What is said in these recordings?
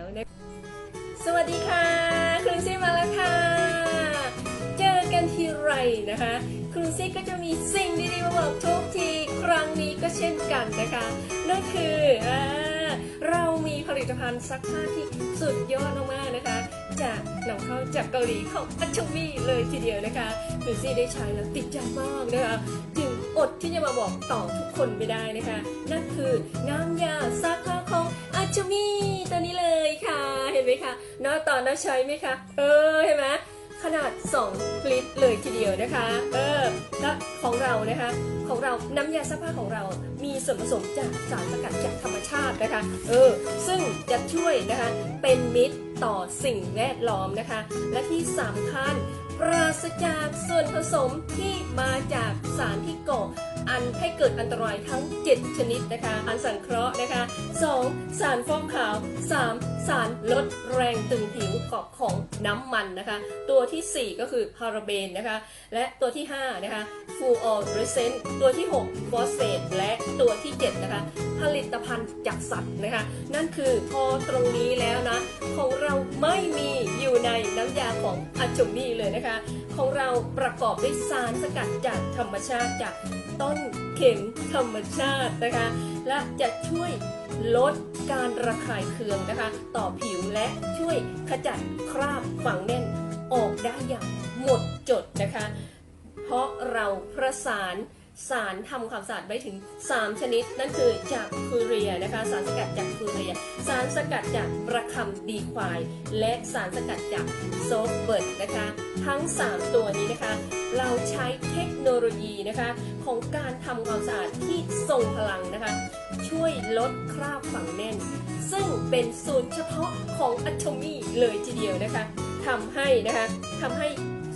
สวัสดีค่ะ ครูซี่มาแล้วค่ะ เจอกันทีไรนะคะ ครูซี่ก็จะมีสิ่งดีๆมาบอกทุกที ครั้งนี้ก็เช่นกันนะคะ นั่นคืออเรามีผลิตภัณฑ์ซักผ้าที่สุดยอดมากๆนะคะ จากนำเข้าจากเกาหลีของอัชมีเลยทีเดียวนะคะ ครูซี่ได้ใช้แล้วติดใจมากนะคะจึงอดที่จะมาบอกต่อทุกคนไม่ได้นะคะ นั่นคือน้ำยาซักผ้าขอ คะหน้าตอนน่าใช้ไหมคะเออเห็นไหมขนาด2ลิตรเลยทีเดียวนะคะ เออและของเรานะคะ ของเราน้ำยาซักผ้าของเรา มีส่วนผสมจากสารสกัดจากธรรมชาตินะคะ เออ ซึ่งจะช่วยนะคะ เป็นมิตรต่อสิ่งแวดล้อมนะคะ และที่สำคัญปราศจากส่วนผสมที่มาจากสารที่ก่อ อันให้เกิดอันตรายทั้ง 7 ชนิดนะคะ อันสังเคราะห์นะคะ 2. สารฟอกขาว 3. สารลดแรงตึงผิวกาะของน้ำมันนะคะ ตัวทีสี่ 4 ก็คือพาราเบนนะคะ และตัวที่ 5 นะคะฟูออเรเซนตัวที่ 6 ฟอสเฟต และตัวที่ 7 นะคะ ผลิตภัณฑ์จากสัตว์นะคะ นั่นคือพอตรงนี้แล้วนะ ของเราไม่มีอยู่ในน้ำยาของอัจฉมีเลยนะคะ ของเราประกอบด้วยสารสกัดจากธรรมชาติจากต้นเข็มธรรมชาตินะคะ และจะช่วยลดการระคายเคืองนะคะ ต่อผิวและช่วยขจัดคราบฝังแน่นออกได้อย่างหมดจดนะคะ เพราะเราประสาน สารทำความสะอาดไว้ถึง 3 ชนิด นั่นคือจากคูเรียนะคะสารสกัดจากคูเรีย สารสกัดจากประคำดีควาย และสารสกัดจากโซฟเบิร์ดนะคะ ทั้ง 3 ตัวนี้นะคะ เราใช้เทคโนโลยีนะคะของการทำความสะอาดที่ทรงพลังนะคะ ช่วยลดคราบฝังแน่น ซึ่งเป็นสูตรเฉพาะของอัชมีเลยทีเดียวนะคะ ทำให้นะคะทำให้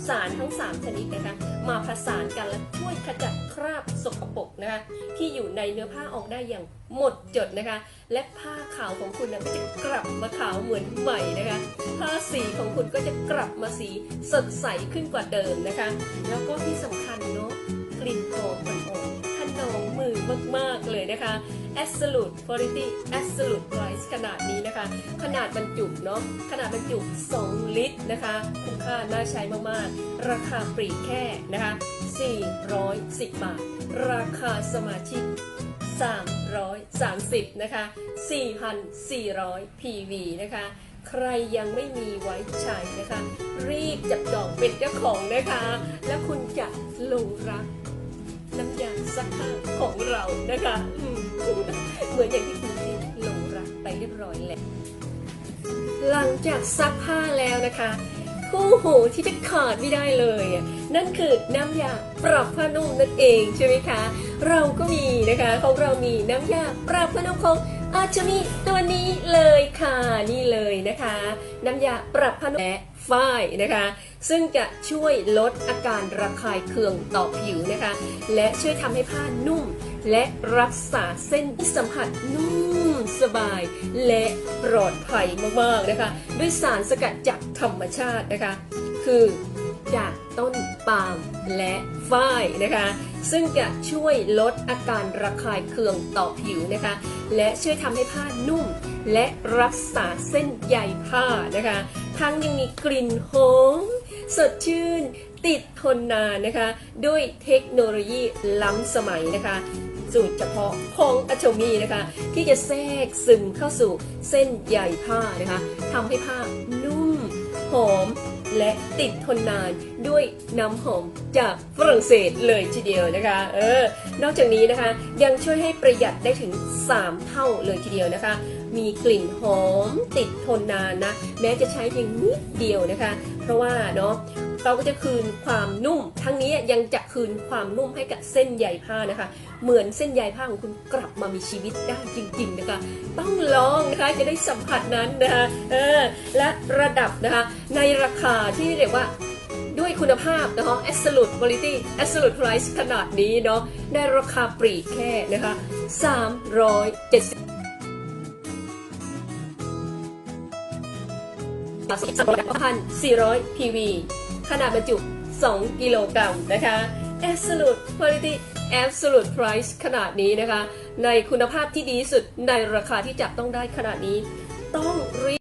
สารทั้ง 3 ชนิดนะคะมาผสานกันและช่วยขจัดคราบสกปรกนะคะที่อยู่ในเนื้อผ้าออกได้อย่างหมดจดนะคะ และผ้าขาวของคุณนะก็จะกลับมาขาวเหมือนใหม่นะคะผ้าสีของคุณก็จะกลับมาสีสดใสขึ้นกว่าเดิมนะคะ แล้วก็ที่สำคัญเนาะกลิ่นหอมอ่อนๆถนอมมือมากๆเลยนะคะ Absolute Quality Absolute Price ขนาดนี้นะคะ ขนาดบรรจุเนาะขนาดบรรจุ 2 ลิตรนะคะ คุ้มค่าน่าใช้มากๆ ราคาปรีกแค่นะคะ 410 บาท ราคาสมาชิก 330 นะคะ 4,400 PV นะคะ ใครยังไม่มีไว้ใช้นะคะ รีบจับจองเป็นเจ้าของนะคะ และคุณจะหลงรัก น้ำยาซักผ้าของเรานะคะเหมือนอย่างที่คุณที่หลงรักไปเรียบร้อยแล้วหลังจากซักผ้าแล้วนะคะคู่หูที่จะขาดไม่ได้เลย นั่นคือน้ำยาปรับผ้านุ่มนั่นเองใช่ไหมคะ เราก็มีนะคะของเรามีน้ำยาปรับผ้านุ่มของอาจจะมีตัวนี้เลยค่ะนี่เลยนะคะ น้ำยาปรับผ้านุ่มและ ฝ้ายนะคะ ซึ่งจะช่วยลดอาการระคายเคืองต่อผิวนะคะ และช่วยทำให้ผ้านุ่ม และรักษาเส้นที่สัมผัสนุ่มสบาย และปลอดภัยมากๆนะคะ ด้วยสารสกัดจากธรรมชาตินะคะ คือ จากต้นปาล์มและฝ้ายนะคะ ซึ่งจะช่วยลดอาการระคายเคืองต่อผิวนะคะ และช่วยทำให้ผ้านุ่ม และรักษาเส้นใยผ้านะคะ ทั้งยังมีกลิ่นหอมสดชื่น ติดทนนานนะคะ ด้วยเทคโนโลยีล้ำสมัยนะคะสูตรเฉพาะของอัชมีนะคะ ที่จะแทรกซึมเข้าสู่เส้นใยผ้านะคะทำให้ผ้านุ่มหอม และติดทนนานด้วยน้ำหอมจากฝรั่งเศสเลยทีเดียวนะคะ เออ นอกจากนี้นะคะยังช่วยให้ประหยัดได้ถึง 3 เท่าเลยทีเดียวนะคะ มีกลิ่นหอมติดทนนานนะ แม้จะใช้เพียงนิดเดียวนะคะ เพราะว่าเนาะ เราก็จะคืนความนุ่ม ทั้งนี้ยังจะคืนความนุ่มให้กับเส้นใยผ้านะคะ เหมือนเส้นใยผ้าของคุณกลับมามีชีวิตได้จริง ๆนะคะ ต้องลองนะคะจะได้สัมผัสนั้นนะคะเออและระดับนะคะในราคาที่เรียกว่าด้วยคุณภาพนะคะ absolute quality absolute price ขนาดนี้เนาะได้ราคาปรีแค่นะคะ 370 3,400 PV ขนาดบรรจุ 2 กิโลกรัมนะคะ Absolute Quality Absolute Price ขนาดนี้นะคะ ในคุณภาพที่ดีสุดในราคาที่จับต้องได้ขนาดนี้ ต้องรี